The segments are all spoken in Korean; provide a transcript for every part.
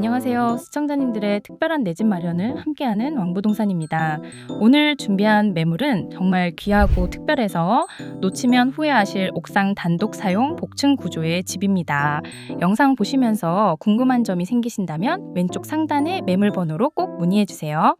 안녕하세요. 시청자님들의 특별한 내 집 마련을 함께하는 왕부동산입니다. 오늘 준비한 매물은 정말 귀하고 특별해서 놓치면 후회하실 옥상 단독 사용 복층 구조의 집입니다. 영상 보시면서 궁금한 점이 생기신다면 왼쪽 상단의 매물 번호로 꼭 문의해 주세요.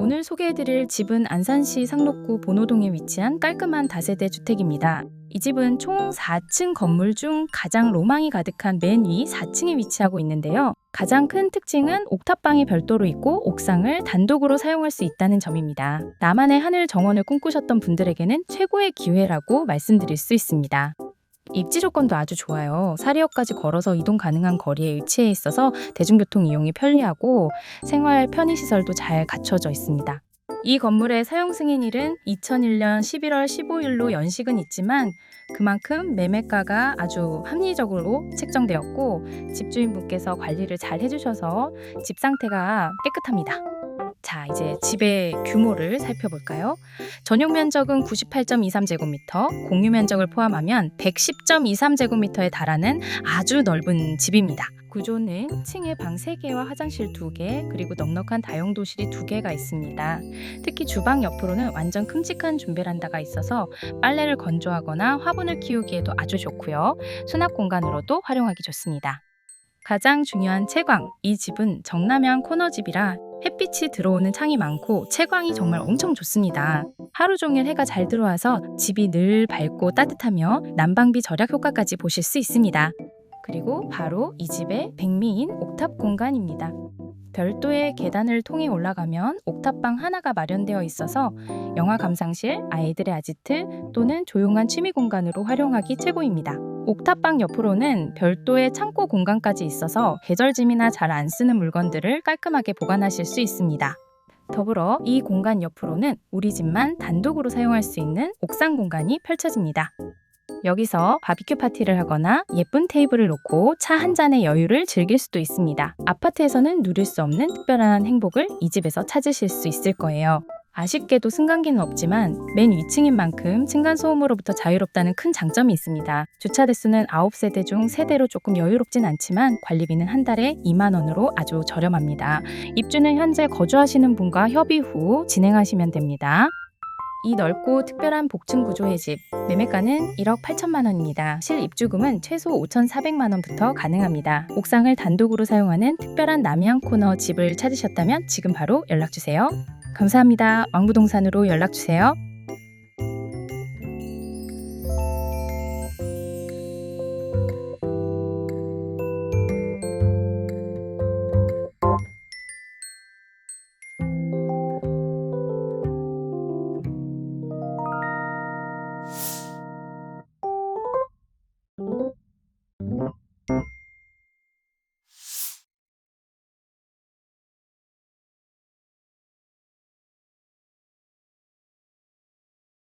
오늘 소개해드릴 집은 안산시 상록구 본호동에 위치한 깔끔한 다세대 주택입니다. 이 집은 총 4층 건물 중 가장 로망이 가득한 맨 위 4층에 위치하고 있는데요. 가장 큰 특징은 옥탑방이 별도로 있고 옥상을 단독으로 사용할 수 있다는 점입니다. 나만의 하늘 정원을 꿈꾸셨던 분들에게는 최고의 기회라고 말씀드릴 수 있습니다. 입지 조건도 아주 좋아요. 사리역까지 걸어서 이동 가능한 거리에 위치해 있어서 대중교통 이용이 편리하고 생활 편의시설도 잘 갖춰져 있습니다. 이 건물의 사용 승인일은 2001년 11월 15일로 연식은 있지만 그만큼 매매가가 아주 합리적으로 책정되었고 집주인분께서 관리를 잘 해주셔서 집 상태가 깨끗합니다. 자, 이제 집의 규모를 살펴볼까요? 전용 면적은 98.23제곱미터, 공유 면적을 포함하면 110.23제곱미터에 달하는 아주 넓은 집입니다. 구조는 층에 방 3개와 화장실 2개, 그리고 넉넉한 다용도실이 2개가 있습니다. 특히 주방 옆으로는 완전 큼직한 준베란다가 있어서 빨래를 건조하거나 화분을 키우기에도 아주 좋고요. 수납 공간으로도 활용하기 좋습니다. 가장 중요한 채광. 이 집은 정남향 코너집이라 햇빛이 들어오는 창이 많고 채광이 정말 엄청 좋습니다. 하루 종일 해가 잘 들어와서 집이 늘 밝고 따뜻하며 난방비 절약 효과까지 보실 수 있습니다. 그리고 바로 이 집의 백미인 옥탑 공간입니다. 별도의 계단을 통해 올라가면 옥탑방 하나가 마련되어 있어서 영화 감상실, 아이들의 아지트 또는 조용한 취미 공간으로 활용하기 최고입니다. 옥탑방 옆으로는 별도의 창고 공간까지 있어서 계절짐이나 잘 안 쓰는 물건들을 깔끔하게 보관하실 수 있습니다. 더불어 이 공간 옆으로는 우리 집만 단독으로 사용할 수 있는 옥상 공간이 펼쳐집니다. 여기서 바비큐 파티를 하거나 예쁜 테이블을 놓고 차 한 잔의 여유를 즐길 수도 있습니다. 아파트에서는 누릴 수 없는 특별한 행복을 이 집에서 찾으실 수 있을 거예요. 아쉽게도 승강기는 없지만 맨 위층인 만큼 층간소음으로부터 자유롭다는 큰 장점이 있습니다. 주차 대수는 9세대 중 3대로 조금 여유롭진 않지만 관리비는 한 달에 2만 원으로 아주 저렴합니다. 입주는 현재 거주하시는 분과 협의 후 진행하시면 됩니다. 이 넓고 특별한 복층 구조의 집 매매가는 1억 8천만 원입니다. 실 입주금은 최소 5,400만 원부터 가능합니다. 옥상을 단독으로 사용하는 특별한 남양 코너 집을 찾으셨다면 지금 바로 연락 주세요. 감사합니다. 왕부동산으로 연락 주세요.